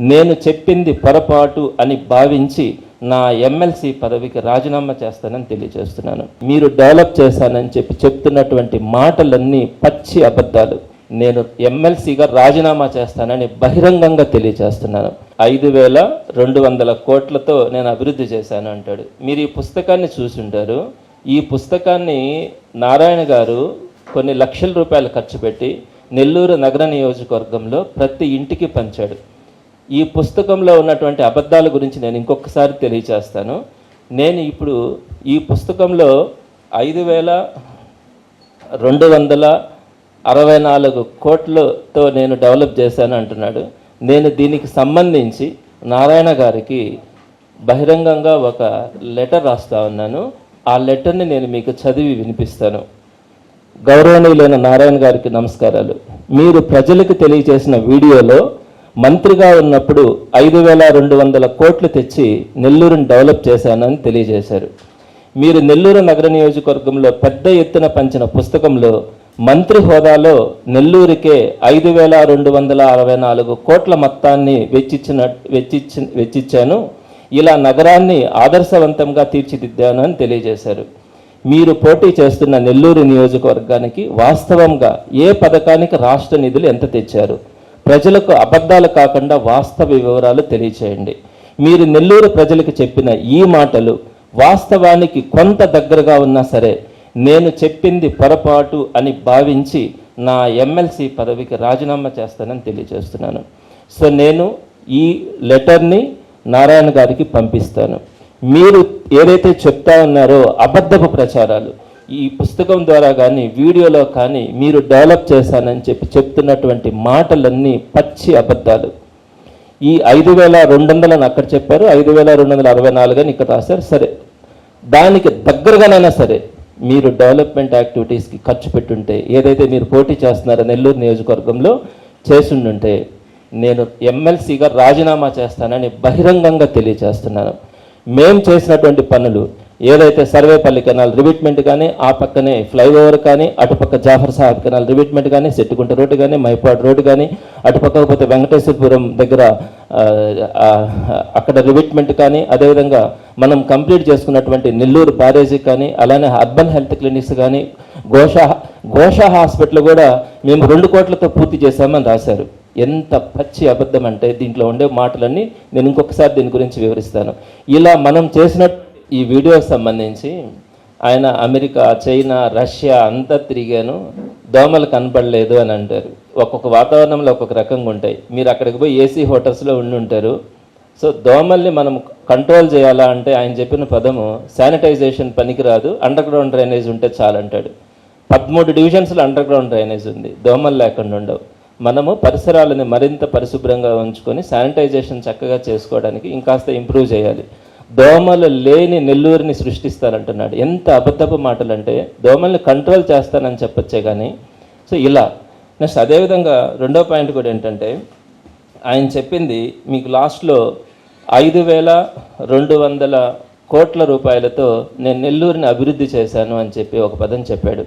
నేను చెప్పింది పొరపాటు అని భావించి నా ఎమ్మెల్సీ పదవికి రాజీనామా చేస్తానని తెలియజేస్తున్నాను. మీరు డెవలప్ చేశానని చెప్పి చెప్తున్నటువంటి మాటలన్నీ పచ్చి అబద్ధాలు. నేను ఎమ్మెల్సీగా రాజీనామా చేస్తానని బహిరంగంగా తెలియజేస్తున్నాను. ఐదు వేల రెండు వందల కోట్లతో నేను అభివృద్ధి చేశాను అంటాడు. మీరు ఈ పుస్తకాన్ని చూసుంటారు ఈ పుస్తకాన్ని నారాయణ గారు కొన్ని లక్షల రూపాయలు ఖర్చు పెట్టి నెల్లూరు నగర నియోజకవర్గంలో ప్రతి ఇంటికి పంచాడు. ఈ పుస్తకంలో ఉన్నటువంటి అబద్ధాల గురించి నేను ఇంకొకసారి తెలియచేస్తాను. నేను ఇప్పుడు ఈ పుస్తకంలో ఐదు వేల రెండు వందల అరవై నాలుగు కోట్లతో నేను డెవలప్ చేశాను అంటున్నాడు. నేను దీనికి సంబంధించి నారాయణ గారికి బహిరంగంగా ఒక లెటర్ రాస్తా ఉన్నాను. ఆ లెటర్ని నేను మీకు చదివి వినిపిస్తాను. గౌరవనీయులైన నారాయణ గారికి నమస్కారాలు. మీరు ప్రజలకు తెలియజేసిన వీడియోలో మంత్రిగా ఉన్నప్పుడు ఐదు వేల రెండు వందల కోట్లు తెచ్చి నెల్లూరుని డెవలప్ చేశానని తెలియజేశారు. మీరు నెల్లూరు నగర నియోజకవర్గంలో పెద్ద ఎత్తున పంచిన పుస్తకంలో మంత్రి హోదాలో నెల్లూరుకే ఐదు వేల రెండు వందల అరవై నాలుగు కోట్ల మొత్తాన్ని వెచ్చిచ్చిన వెచ్చిచ్చి వెచ్చిచ్చాను. ఇలా నగరాన్ని ఆదర్శవంతంగా తీర్చిదిద్దాను అని తెలియజేశారు. మీరు పోటీ చేస్తున్న నెల్లూరు నియోజకవర్గానికి వాస్తవంగా ఏ పథకానికి రాష్ట్ర నిధులు ఎంత తెచ్చారు? ప్రజలకు అబద్ధాలు కాకుండా వాస్తవ వివరాలు తెలియచేయండి. మీరు నెల్లూరు ప్రజలకు చెప్పిన ఈ మాటలు వాస్తవానికి కొంత దగ్గరగా ఉన్నా సరే నేను చెప్పింది పొరపాటు అని భావించి నా ఎమ్మెల్సీ పదవికి రాజీనామా చేస్తానని తెలియజేస్తున్నాను. సో నేను ఈ లెటర్ని నారాయణ గారికి పంపిస్తాను. మీరు ఏదైతే చెప్తా ఉన్నారో అబద్ధపు ప్రచారాలు ఈ పుస్తకం ద్వారా కానీ వీడియోలో కానీ మీరు డెవలప్ చేశానని చెప్పి చెప్తున్నటువంటి మాటలన్నీ పచ్చి అబద్ధాలు. ఈ ఐదు వేల రెండు వందలని అక్కడ చెప్పారు ఐదు వేల రెండు వందల అరవై నాలుగు అని ఇక్కడ రాశారు సరే. దానికి దగ్గరగానైనా సరే మీరు డెవలప్మెంట్ యాక్టివిటీస్కి ఖర్చు పెట్టుంటే ఏదైతే మీరు పోటీ చేస్తున్నారో నెల్లూరు నియోజకవర్గంలో చేసుండుంటే నేను ఎమ్మెల్సీగా రాజీనామా చేస్తానని బహిరంగంగా తెలియజేస్తున్నాను. మేం చేసినటువంటి పనులు ఏదైతే సర్వేపల్లి కెనాల్ రిబిట్మెంట్ కానీ ఆ పక్కనే ఫ్లైఓవర్ కానీ అటుపక్క జాఫర్ సాహెబ్ కెనాల్ రిబిట్మెంట్ కానీ సెట్టుకుంట రోడ్డు కానీ మైపాడు రోడ్డు కానీ అటుపక్క పోతే వెంకటేశ్వరపురం దగ్గర అక్కడ రిబిట్మెంట్ కానీ అదేవిధంగా మనం కంప్లీట్ చేసుకున్నటువంటి నెల్లూరు బ్యారేజీ కానీ అలానే అర్బన్ హెల్త్ క్లినిక్స్ కానీ ఘోష ఘోష హాస్పిటల్ కూడా మేము రెండు కోట్లతో పూర్తి చేశామని రాశారు. ఎంత పచ్చి అబద్ధం అంటే దీంట్లో ఉండే మాటలన్నీ నేను ఇంకొకసారి దీని గురించి వివరిస్తాను. ఇలా మనం చేసినట్టు ఈ వీడియోకి సంబంధించి ఆయన అమెరికా చైనా రష్యా అంతా తిరిగాను. దోమలు కనపడలేదు అని అంటారు. ఒక్కొక్క వాతావరణంలో ఒక్కొక్క రకంగా ఉంటాయి. మీరు అక్కడికి పోయి ఏసీ హోటల్స్లో ఉండి ఉంటారు. సో దోమల్ని మనం కంట్రోల్ చేయాలా అంటే ఆయన చెప్పిన పదము శానిటైజేషన్ పనికిరాదు అండర్ గ్రౌండ్ డ్రైనేజ్ ఉంటే చాలంటాడు. పదమూడు డివిజన్స్లో అండర్ గ్రౌండ్ డ్రైనేజ్ ఉంది. దోమలు లేకుండా ఉండవు. మనము పరిసరాలను మరింత పరిశుభ్రంగా ఉంచుకొని శానిటైజేషన్ చక్కగా చేసుకోవడానికి ఇంకాస్త ఇంప్రూవ్ చేయాలి. దోమలు లేని నెల్లూరుని సృష్టిస్తానంటున్నాడు ఎంత అబద్ధపు మాటలు అంటే దోమల్ని కంట్రోల్ చేస్తానని చెప్పొచ్చే కానీ సో ఇలా. నెక్స్ట్ అదేవిధంగా రెండో పాయింట్ కూడా ఏంటంటే ఆయన చెప్పింది మీకు లాస్ట్లో ఐదు వేల రెండు వందల కోట్ల రూపాయలతో నేను నెల్లూరుని అభివృద్ధి చేశాను అని చెప్పి ఒక పదం చెప్పాడు.